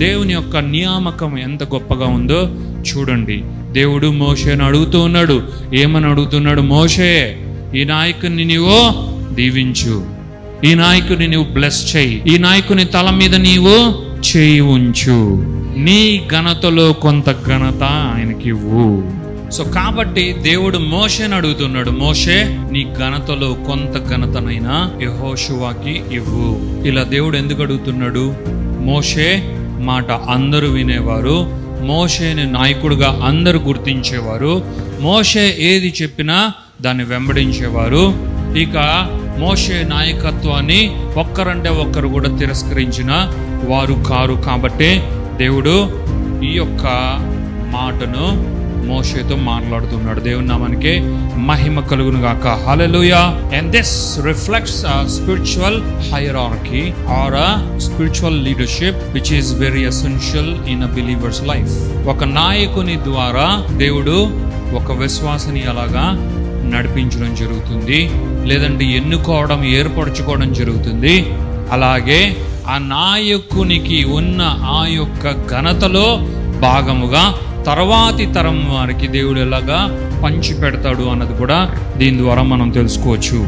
దేవుని యొక్క నియామకం ఎంత గొప్పగా ఉందో చూడండి. దేవుడు మోషేను అడుగుతూ ఉన్నాడు. ఏమని అడుగుతున్నాడు? మోషే ఈ నాయకుని నీవు దీవించు. ఈ నాయకుని నీవు బ్లెస్ చేయి. ఈ నాయకుని తల మీద నీవు చేయి ఉంచు. నీ ఘనతలో కొంత ఘనత ఆయనకి ఇవ్వు. సో కాబట్టి దేవుడు మోషేని అడుగుతున్నాడు. మోషే నీ ఘనతలో కొంత ఘనతనైనా యహోషువాకి ఇవ్వు. ఇలా దేవుడు ఎందుకు అడుగుతున్నాడు? మోషే మాట అందరూ వినేవారు. మోషేని నాయకుడుగా అందరూ గుర్తించేవారు. మోషే ఏది చెప్పినా దాన్ని వెంబడించేవారు. ఇక మోషే నాయకత్వాన్ని ఒక్కరంటే ఒక్కరు కూడా తిరస్కరించిన వారు కారు కాబట్టి దేవుడు ఈ యొక్క మాటను మోషేతో మాట్లాడుతున్నాడు. దేవుని నామానికి మహిమ కలుగును గాక hallelujah and this reflects spiritual hierarchy or spiritual leadership which is very essential in a believers life ఒక నాయకుని ద్వారా దేవుడు ఒక విశ్వాసని అలాగా నడిపించడం జరుగుతుంది. లేదంటే ఎన్నుకోవడం ఏర్పరచుకోవడం జరుగుతుంది. అలాగే ఆ నాయకునికి ఉన్న ఆ యొక్క ఘనతలో భాగముగా తర్వాతి తరం వారికి దేవుడు ఎలాగా పంచి పెడతాడు అన్నది కూడా దీని ద్వారా మనం తెలుసుకోవచ్చు.